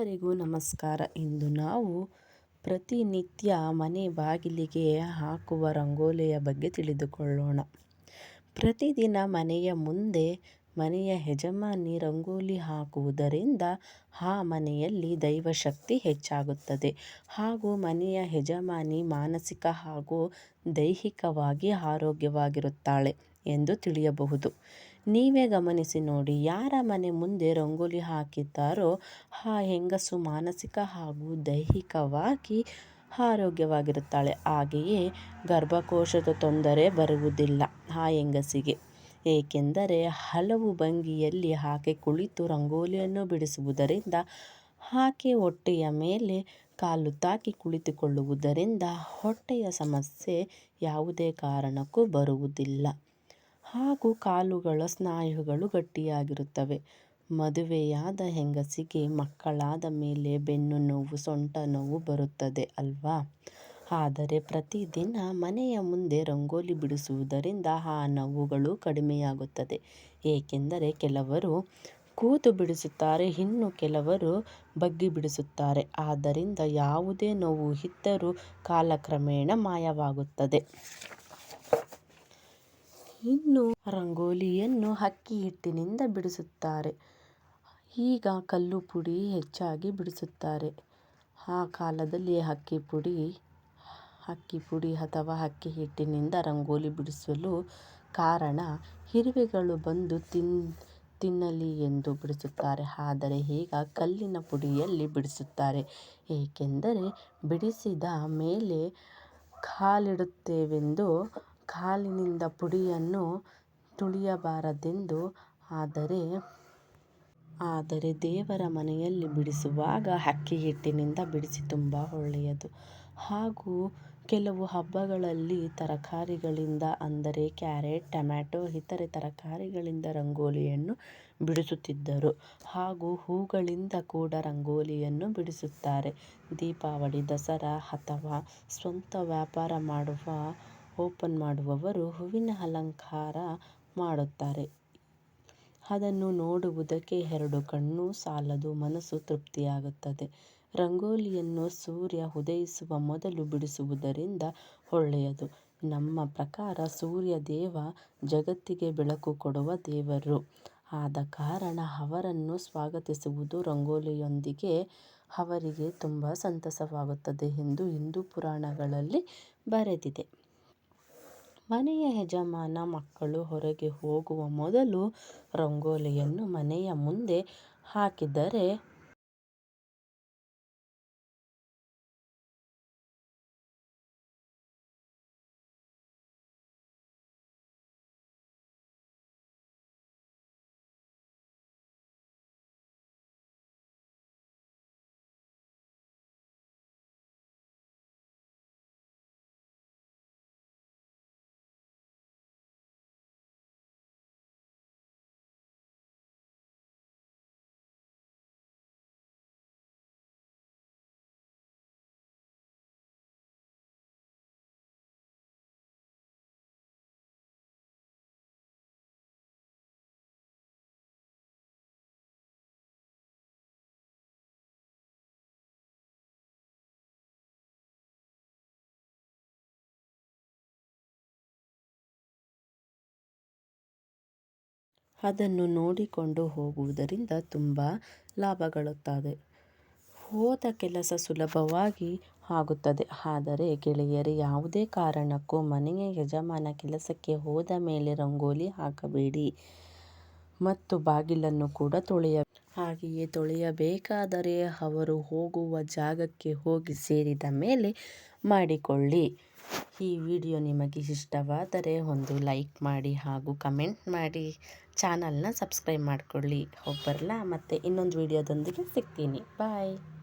ಎಲ್ಲರಿಗೂ ನಮಸ್ಕಾರ. ಇಂದು ನಾವು ಪ್ರತಿನಿತ್ಯ ಮನೆ ಬಾಗಿಲಿಗೆ ಹಾಕುವ ರಂಗೋಲಿಯ ಬಗ್ಗೆ ತಿಳಿದುಕೊಳ್ಳೋಣ. ಪ್ರತಿದಿನ ಮನೆಯ ಮುಂದೆ ಮನೆಯ ಯಜಮಾನಿ ರಂಗೋಲಿ ಹಾಕುವುದರಿಂದ ಆ ಮನೆಯಲ್ಲಿ ದೈವಶಕ್ತಿ ಹೆಚ್ಚಾಗುತ್ತದೆ. ಹಾಗೂ ಮನೆಯ ಯಜಮಾನಿ ಮಾನಸಿಕ ಹಾಗೂ ದೈಹಿಕವಾಗಿ ಆರೋಗ್ಯವಾಗಿರುತ್ತಾಳೆ ಎಂದು ತಿಳಿಯಬಹುದು. ನೀವೇ ಗಮನಿಸಿ ನೋಡಿ, ಯಾರ ಮನೆ ಮುಂದೆ ರಂಗೋಲಿ ಹಾಕಿದ್ದಾರೋ, ಆ ಹೆಂಗಸು ಮಾನಸಿಕ ಹಾಗೂ ದೈಹಿಕವಾಗಿ ಆರೋಗ್ಯವಾಗಿರುತ್ತಾಳೆ. ಹಾಗೆಯೇ ಗರ್ಭಕೋಶದ ತೊಂದರೆ ಬರುವುದಿಲ್ಲ ಆ ಹೆಂಗಸಿಗೆ. ಏಕೆಂದರೆ ಹಲವು ಭಂಗಿಯಲ್ಲಿ ಆಕೆ ಕುಳಿತು ರಂಗೋಲಿಯನ್ನು ಬಿಡಿಸುವುದರಿಂದ, ಆಕೆ ಹೊಟ್ಟೆಯ ಮೇಲೆ ಕಾಲು ತಾಕಿ ಕುಳಿತುಕೊಳ್ಳುವುದರಿಂದ ಹೊಟ್ಟೆಯ ಸಮಸ್ಯೆ ಯಾವುದೇ ಕಾರಣಕ್ಕೂ ಬರುವುದಿಲ್ಲ. ಹಾಗೂ ಕಾಲುಗಳ ಸ್ನಾಯುಗಳು ಗಟ್ಟಿಯಾಗಿರುತ್ತವೆ. ಮದುವೆಯಾದ ಹೆಂಗಸಿಗೆ ಮಕ್ಕಳಾದ ಮೇಲೆ ಬೆನ್ನು ನೋವು, ಸೊಂಟ ನೋವು ಬರುತ್ತದೆ ಅಲ್ವಾ? ಆದರೆ ಪ್ರತಿದಿನ ಮನೆಯ ಮುಂದೆ ರಂಗೋಲಿ ಬಿಡಿಸುವುದರಿಂದ ಆ ನೋವುಗಳು ಕಡಿಮೆಯಾಗುತ್ತದೆ. ಏಕೆಂದರೆ ಕೆಲವರು ಕೂತು ಬಿಡಿಸುತ್ತಾರೆ, ಇನ್ನು ಕೆಲವರು ಬಗ್ಗಿ ಬಿಡಿಸುತ್ತಾರೆ. ಆದ್ದರಿಂದ ಯಾವುದೇ ನೋವು ಇದ್ದರೂ ಕಾಲಕ್ರಮೇಣ ಮಾಯವಾಗುತ್ತದೆ. ಇನ್ನು ರಂಗೋಲಿಯನ್ನು ಅಕ್ಕಿ ಹಿಟ್ಟಿನಿಂದ ಬಿಡಿಸುತ್ತಾರೆ. ಈಗ ಕಲ್ಲು ಪುಡಿ ಹೆಚ್ಚಾಗಿ ಬಿಡಿಸುತ್ತಾರೆ. ಆ ಕಾಲದಲ್ಲಿ ಅಕ್ಕಿ ಪುಡಿ ಅಕ್ಕಿ ಪುಡಿ ಅಥವಾ ಅಕ್ಕಿ ಹಿಟ್ಟಿನಿಂದ ರಂಗೋಲಿ ಬಿಡಿಸಲು ಕಾರಣ ಇರುವೆಗಳು ಬಂದು ತಿನ್, ತಿನ್ನಲಿ ಎಂದು ಬಿಡಿಸುತ್ತಾರೆ. ಆದರೆ ಈಗ ಕಲ್ಲಿನ ಪುಡಿಯಲ್ಲಿ ಬಿಡಿಸುತ್ತಾರೆ. ಏಕೆಂದರೆ ಬಿಡಿಸಿದ ಮೇಲೆ ಕಾಲಿಡುತ್ತೇವೆಂದು ಕಾಲಿನಿಂದ ಪುಡಿಯನ್ನು ತುಳಿಯಬಾರದೆಂದು. ಆದರೆ ಆದರೆ ದೇವರ ಮನೆಯಲ್ಲಿ ಬಿಡಿಸುವಾಗ ಅಕ್ಕಿ ಹಿಟ್ಟಿನಿಂದ ಬಿಡಿಸಿ ತುಂಬ ಒಳ್ಳೆಯದು. ಹಾಗೂ ಕೆಲವು ಹಬ್ಬಗಳಲ್ಲಿ ತರಕಾರಿಗಳಿಂದ, ಅಂದರೆ ಕ್ಯಾರೆಟ್, ಟೊಮ್ಯಾಟೊ, ಇತರೆ ತರಕಾರಿಗಳಿಂದ ರಂಗೋಲಿಯನ್ನು ಬಿಡಿಸುತ್ತಿದ್ದರು. ಹಾಗೂ ಹೂಗಳಿಂದ ಕೂಡ ರಂಗೋಲಿಯನ್ನು ಬಿಡಿಸುತ್ತಾರೆ. ದೀಪಾವಳಿ, ದಸರಾ ಅಥವಾ ಸ್ವಂತ ವ್ಯಾಪಾರ ಮಾಡುವ ಓಪನ್ ಮಾಡುವವರು ಹೂವಿನ ಅಲಂಕಾರ ಮಾಡುತ್ತಾರೆ. ಅದನ್ನು ನೋಡುವುದಕ್ಕೆ ಎರಡು ಕಣ್ಣು ಸಾಲದು ಮನಸ್ಸು ತೃಪ್ತಿಯಾಗುತ್ತದೆ. ರಂಗೋಲಿಯನ್ನು ಸೂರ್ಯ ಉದಯಿಸುವ ಮೊದಲು ಬಿಡಿಸುವುದರಿಂದ ಒಳ್ಳೆಯದು. ನಮ್ಮ ಪ್ರಕಾರ ಸೂರ್ಯ ದೇವ ಜಗತ್ತಿಗೆ ಬೆಳಕು ಕೊಡುವ ದೇವರು. ಆದ ಕಾರಣ ಅವರನ್ನು ಸ್ವಾಗತಿಸುವುದು ರಂಗೋಲಿಯೊಂದಿಗೆ ಅವರಿಗೆ ತುಂಬ ಸಂತಸವಾಗುತ್ತದೆ ಎಂದು ಹಿಂದೂ ಪುರಾಣಗಳಲ್ಲಿ ಬರೆದಿದೆ. ಮನೆಯ ಯಜಮಾನ ಮಕ್ಕಳು ಹೊರಗೆ ಹೋಗುವ ಮೊದಲು ರಂಗೋಲಿಯನ್ನು ಮನೆಯ ಮುಂದೆ ಹಾಕಿದರೆ ಅದನ್ನು ನೋಡಿಕೊಂಡು ಹೋಗುವುದರಿಂದ ತುಂಬ ಲಾಭಗಳುತ್ತದೆ ಹೋದ ಕೆಲಸ ಸುಲಭವಾಗಿ ಆಗುತ್ತದೆ. ಆದರೆ ಗೆಳೆಯರೇ, ಯಾವುದೇ ಕಾರಣಕ್ಕೂ ಮನೆಯ ಯಜಮಾನ ಕೆಲಸಕ್ಕೆ ಹೋದ ಮೇಲೆ ರಂಗೋಲಿ ಹಾಕಬೇಡಿ ಮತ್ತು ಬಾಗಿಲನ್ನು ಕೂಡ ತೊಳೆಯ ಹಾಗೆಯೇ ತೊಳೆಯಬೇಕಾದರೆ ಅವರು ಹೋಗುವ ಜಾಗಕ್ಕೆ ಹೋಗಿ ಸೇರಿದ ಮೇಲೆ ಮಾಡಿಕೊಳ್ಳಿ. ಈ ವಿಡಿಯೋ ನಿಮಗೆ ಇಷ್ಟವಾದರೆ ಒಂದು ಲೈಕ್ ಮಾಡಿ ಹಾಗೂ ಕಮೆಂಟ್ ಮಾಡಿ. ಚಾನಲ್ನ ಸಬ್ಸ್ಕ್ರೈಬ್ ಮಾಡಿಕೊಳ್ಳಿ. ಒಬ್ಬರಲ್ಲ ಬರಲಾ? ಮತ್ತು ಇನ್ನೊಂದು ವಿಡಿಯೋದೊಂದಿಗೆ ಸಿಗ್ತೀನಿ. ಬಾಯ್.